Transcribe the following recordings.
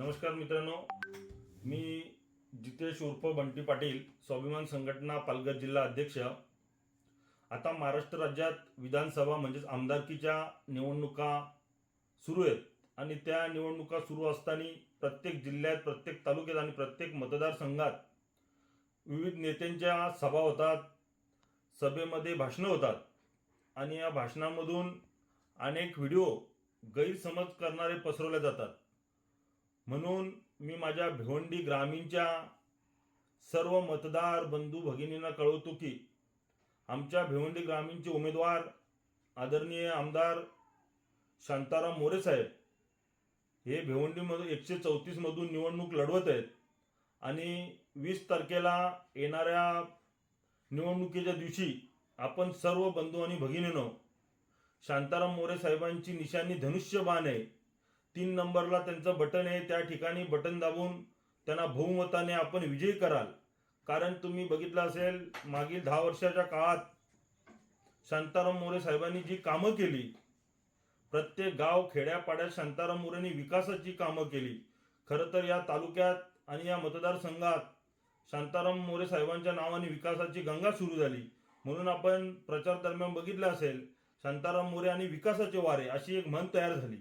नमस्कार मित्रांनो. मी जितेश उर्फ बंटी पाटील स्वाभिमान संघटना पालघर जिल्हा अध्यक्ष. आता महाराष्ट्र राज्यात विधानसभा म्हणजेच आमदारकीच्या निवडणुका सुरू आहेत आणि त्या निवडणुका सुरू असताना प्रत्येक जिल्ह्यात प्रत्येक तालुक्यात आणि प्रत्येक मतदारसंघात विविध नेत्यांच्या सभा होतात सभेमध्ये भाषणं होतात आणि या भाषणामधून अनेक व्हिडिओ गैरसमज करणारे पसरवले जातात. म्हणून मी माझ्या भिवंडी ग्रामीणच्या सर्व मतदार बंधू भगिनींना कळवतो की आमच्या भिवंडी ग्रामीणचे उमेदवार आदरणीय आमदार शांताराम मोरे साहेब हे भिवंडीमधून एकशे चौतीसमधून निवडणूक लढवत आहेत आणि वीस तारखेला येणाऱ्या निवडणुकीच्या दिवशी आपण सर्व बंधू आणि भगिनीनो शांताराम मोरे साहेबांची निशाणी धनुष्यबाण आहे. तीन नंबरला त्यांचं बटन आहे त्या ठिकाणी बटन दाबून त्यांना बहुमताने आपण विजयी कराल. कारण तुम्ही बघितलं असेल मागील दहा वर्षाच्या काळात शांताराम मोरे साहेबांनी जी कामं केली प्रत्येक गाव खेड्यापाड्यात शांताराम मोरेंनी विकासाची कामं केली. खरं तर या तालुक्यात आणि या मतदारसंघात शांताराम मोरे साहेबांच्या नावाने विकासाची गंगा सुरू झाली. म्हणून आपण प्रचार दरम्यान बघितलं असेल शांताराम मोरे आणि विकासाचे वारे अशी एक म्हण तयार झाली.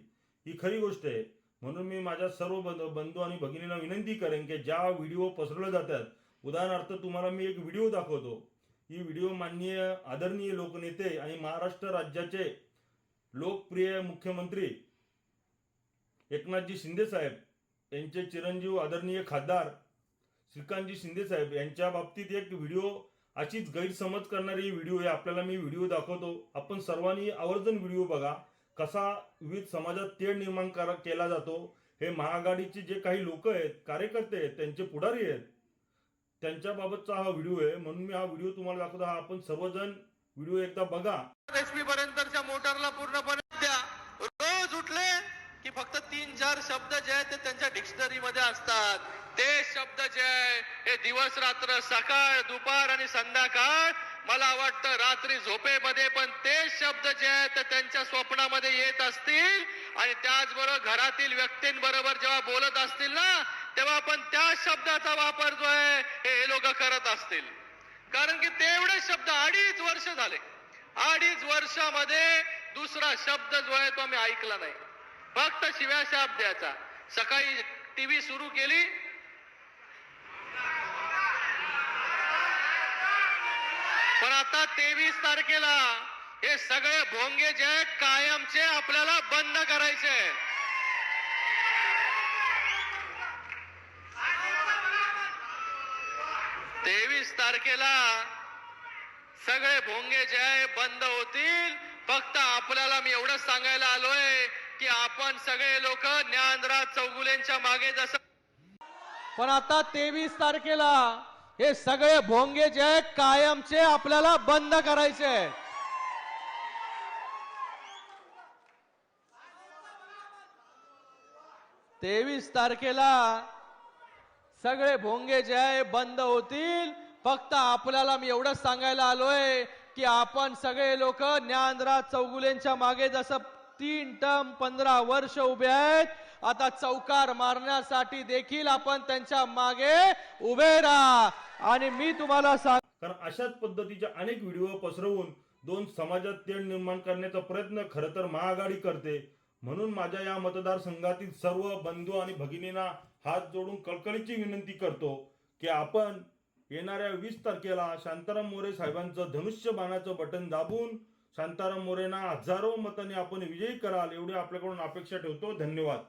ही खरी गोष्ट आहे. म्हणून मी माझ्या सर्व बंध- बंधू आणि भगिनींना विनंती करेन की ज्या व्हिडिओ पसरवल्या जातात उदाहरणार्थ तुम्हाला मी एक व्हिडिओ दाखवतो. ही व्हिडिओ माननीय आदरणीय लोकनेते आणि महाराष्ट्र राज्याचे लोकप्रिय मुख्यमंत्री एकनाथजी शिंदे साहेब यांचे चिरंजीव आदरणीय खासदार श्रीकांतजी शिंदे साहेब यांच्या बाबतीत एक व्हिडिओ अशीच गैरसमज करणारी व्हिडिओ आहे. आपल्याला मी व्हिडिओ दाखवतो. आपण सर्वांनी आवर्जून व्हिडिओ बघा. कसा विविध समाजात तेढ निर्माण केला जातो हे महाआघाडीचे जे काही लोक आहेत कार्यकर्ते आहेत त्यांचे पुढारी आहेत त्यांच्याबाबतचा हा व्हिडिओ आहे. म्हणून मी हा व्हिडिओ तुम्हाला दाखवतो. हा आपण सर्वजण व्हिडिओ एकदा बघा. पर्यंतच्या मोटरला पूर्णपणे द्या. रोज उठले की फक्त तीन चार शब्द जे आहेत ते त्यांच्या डिक्शनरी मध्ये असतात. ते शब्द जे आहे हे दिवस रात्र सकाळ दुपार आणि संध्याकाळ मला वाटतं रात्री झोपेमध्ये पण ते शब्द जे आहेत ते त्यांच्या स्वप्नामध्ये येत असतील. आणि त्याचबरोबर घरातील व्यक्तींबरोबर जेव्हा बोलत असतील ना तेव्हा पण त्या शब्दाचा वापर जो आहे हे लोक करत असतील. कारण की तेवढे शब्द अडीच वर्ष झाले. अडीच वर्षामध्ये दुसरा शब्द जो आहे तो आम्ही ऐकला नाही. फक्त शिव्या शाप द्यायचा सकाळी टीव्ही सुरू केली पण आता तेवीस तारखेला हे सगळे भोंगे जे कायमचे आपल्याला बंद करायचे तेवीस तारखेला सगळे भोंगे जे आहे बंद होतील. फक्त आपल्याला मी एवढंच सांगायला आलोय की आपण सगळे लोक ज्ञानराज चौगुलेंच्या मागे जसं पण आता तेवीस तारखेला हे सगळे भोंगे जे आहेत, कायमचे आपल्याला बंद करायचे आहेत. तेवीस तारखेला सगळे भोंगे जे आहे बंद होतील फक्त आपल्याला मी एवढंच सांगायला आलोय की आपण सगळे लोक ज्ञानराज चौगुलेंच्या मागे जसं तीन टर्म पंधरा वर्ष उभे आहेत आता चौकार मारण्यासाठी देखील आपण त्यांच्या मागे उभे राहा. आणि मी तुम्हाला सांग कारण अशाच पद्धतीचे अनेक व्हिडिओ पसरवून दोन समाजात तेढ निर्माण करण्याचा प्रयत्न खरं तर महाआघाडी करते. म्हणून माझ्या या मतदारसंघातील सर्व बंधू आणि भगिनींना हात जोडून कळकळीची विनंती करतो की आपण येणाऱ्या वीस तारखेला शांताराम मोरे साहेबांचं धनुष्य बाणाचं बटन दाबून शांताराम मोरेंना हजारो मताने आपण विजयी कराल एवढी आपल्याकडून अपेक्षा ठेवतो. धन्यवाद.